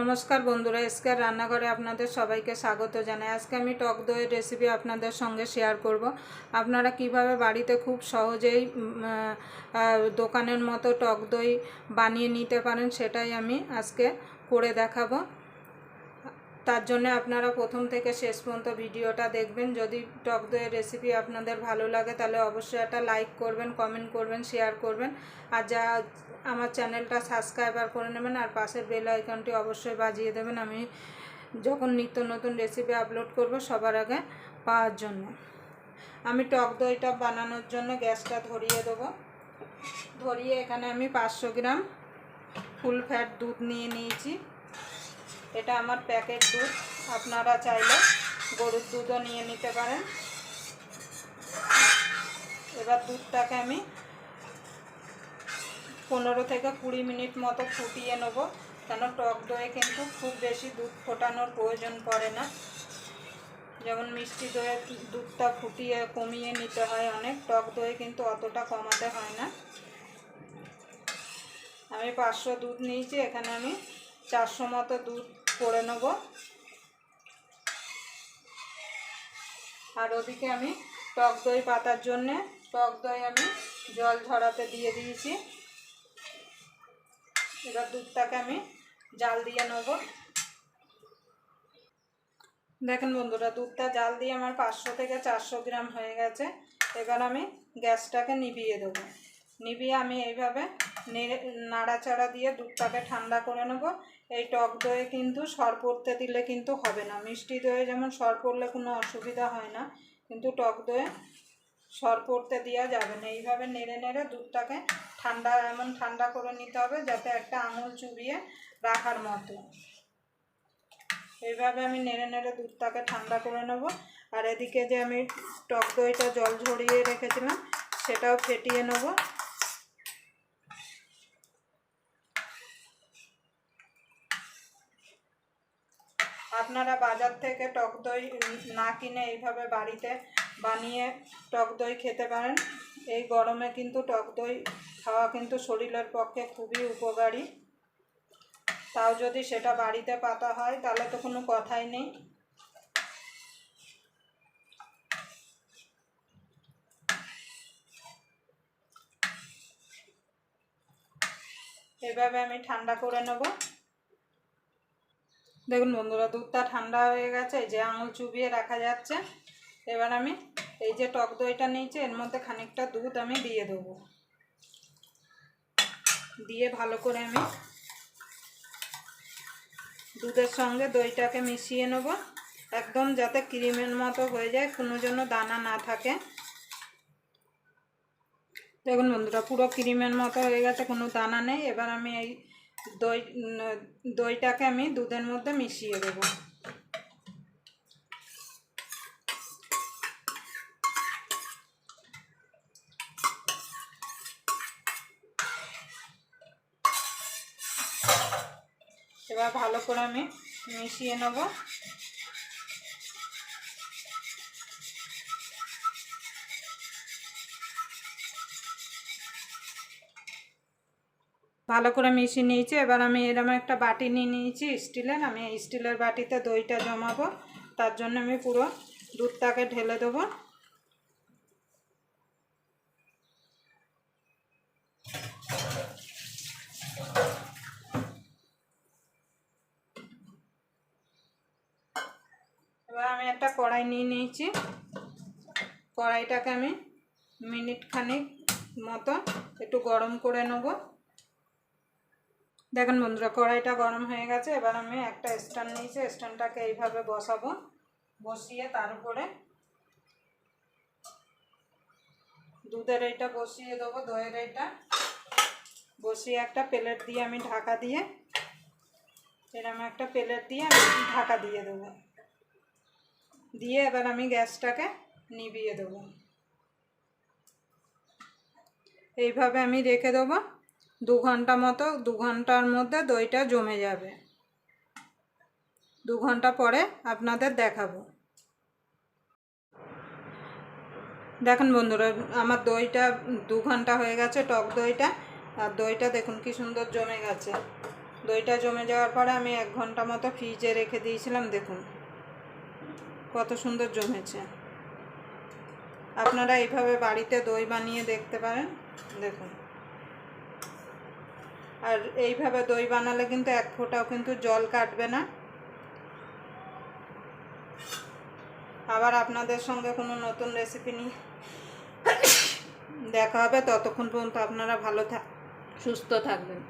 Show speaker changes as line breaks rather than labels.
নমস্কার বন্ধুরা, এসকার রান্নাঘরে আপনাদের সবাইকে স্বাগত জানাই। আজকে আমি টক দইয়ের রেসিপি আপনাদের সঙ্গে শেয়ার করব। আপনারা কীভাবে বাড়িতে খুব সহজেই দোকানের মতো টক দই বানিয়ে নিতে পারেন সেটাই আমি আজকে করে দেখাবো। তার জন্য আপনারা প্রথম থেকে শেষ পর্যন্ত ভিডিওটা দেখবেন। যদি টক দইয়ের রেসিপি আপনাদের ভালো লাগে, তাহলে অবশ্যই একটা লাইক করবেন কমেন্ট করবেন শেয়ার করবেন। আর যা আমার চ্যানেলটা সাবস্ক্রাইবার করে নেবেন, আর পাশের বেল আইকনটি অবশ্যই বাজিয়ে দেবেন। আমি যখন নিত্য নতুন রেসিপি আপলোড করব সবার আগে পাওয়ার জন্য। আমি টক দইটা বানানোর জন্য গ্যাসটা ধরিয়ে দেবো। ধরিয়ে এখানে আমি পাঁচশো গ্রাম ফুল ফ্যাট দুধ নিয়ে নিয়েছি। এটা আমার প্যাকেট দুধ। আপনারা চাইলে গরুর দুধও নিয়ে নিতে পারেন। এবার দুধটাকে আমি পনেরো থেকে কুড়ি মিনিট মতো ফুটিয়ে নেব, কেন টক দইয়ে কিন্তু খুব বেশি দুধ ফোটানোর প্রয়োজন পড়ে না। যেমন মিষ্টি দইয়ে দুধটা ফুটিয়ে কমিয়ে নিতে হয় অনেক, টক দইয়ে কিন্তু অতটা কমাতে হয় না। আমি পাঁচশো দুধ নিয়েছি, এখানে আমি চারশো মতো দুধ করে নেব। আর ওদিকে আমি টক দই পাতার জন্যে, টক দই আমি জল ঝরাতে দিয়ে দিয়েছি। এবার দুধটাকে আমি জাল দিয়ে নেব। দেখেন বন্ধুরা, দুধটা জাল দিয়ে আমার পাঁচশো থেকে চারশো গ্রাম হয়ে গেছে। এবার আমি গ্যাসটাকে নিভিয়ে দেবো। নিভিয়ে আমি এইভাবে নেড়ে, নাড়াচাড়া দিয়ে দুধটাকে ঠান্ডা করে নেব। এই টক দইয়ে কিন্তু সর পড়তে দিলে কিন্তু হবে না। মিষ্টি দইয়ে যেমন সর পড়লে কোনো অসুবিধা হয় না, কিন্তু টক দইয়ে সর পড়তে দেওয়া যাবে না। এইভাবে নেড়ে নেড়ে দুধটাকে ঠান্ডা, এমন ঠান্ডা করে নিতে হবে যাতে একটা আঙুল চুবিয়ে রাখার মতো। এইভাবে আমি নেড়ে নেড়ে দুধটাকে ঠান্ডা করে নেব। আর এদিকে যে আমি টক দইটা জল ঝরিয়ে রেখেছিলাম, সেটাও ফেটিয়ে নেব। আপনারা বাজার থেকে টক দই না কিনে এইভাবে বাড়িতে বানিয়ে টক দই খেতে পারেন। এই গরমে কিন্তু টক দই খাওয়া কিন্তু শরীরের পক্ষে খুবই উপকারী। তাও যদি সেটা বাড়িতে পাতা হয়, তাহলে তো কোনো কথাই নেই। এভাবে আমি ঠান্ডা করে নেব। দেখুন বন্ধুরা, দুধটা ঠান্ডা হয়ে গেছে যে আঙুল চুবিয়ে রাখা যাচ্ছে। এবার আমি এই যে টক দইটা নিয়েছি, এর মধ্যে খানিকটা দুধ আমি দিয়ে দেবো। দিয়ে ভালো করে আমি দুধের সঙ্গে দইটাকে মিশিয়ে নেব, একদম যাতে ক্রিমের মতো হয়ে যায়, কোনো যেন দানা না থাকে। দেখুন বন্ধুরা, পুরো ক্রিমের মতো হয়ে গেছে, কোনো দানা নেই। এবার আমি এই দই দইটাকে আমি দুধের মধ্যে মিশিয়ে দেবো। এবার ভালো করে আমি মিশিয়ে নেব। ভালো করে মিশিয়ে নিয়েছি। এবার আমি এরকম একটা বাটি নিয়ে নিয়েছি স্টিলের। আমি স্টিলের বাটিতে দইটা জমাবো। তার জন্য আমি পুরো দুধটাকে ঢেলে দেবো। এবার আমি একটা কড়াই নিয়ে নিয়েছি। কড়াইটাকে আমি মিনিট খানিক মতো একটু গরম করে নেব। দেখেন বন্ধুরা, কড়াইটা গরম হয়ে গেছে, এবার আমি একটা স্ট্যান্ড নিয়েছি, স্ট্যান্ডটাকে এইভাবে বসাবো। বসিয়ে তার উপরে দুধের এইটা বসিয়ে দেবো, দইয়ের এইটা। বসিয়ে একটা প্লেট দিয়ে আমি ঢাকা দিয়ে এরকম একটা প্লেট দিয়ে আমি ঢাকা দিয়ে দেবো। দিয়ে এবার আমি গ্যাসটাকে নিভিয়ে দেবো। এইভাবে আমি রেখে দেবো। দু ঘণ্টা মতো, দু ঘণ্টার মধ্যে দইটা জমে যাবে। দু ঘণ্টা পরে আপনাদের দেখাবো। দেখুন বন্ধুরা, আমার দইটা দু ঘণ্টা হয়ে গেছে, টক দইটা। আর দইটা দেখুন কি সুন্দর জমে গেছে। দইটা জমে যাওয়ার পরে আমি এক ঘণ্টা মতো ফ্রিজে রেখে দিয়েছিলাম, দেখুন। কত সুন্দর জমেছে। আপনারা এইভাবে বাড়িতে দই বানিয়ে দেখতে পারেন, দেখুন। আর এইভাবে দই বানালে কিন্তু এক ফোঁটাও কিন্তু জল কাটবে না। আবার আপনাদের সঙ্গে কোনো নতুন রেসিপি নিয়ে দেখা হবে, ততক্ষণ পর্যন্ত আপনারা ভালো থাক সুস্থ থাকবেন।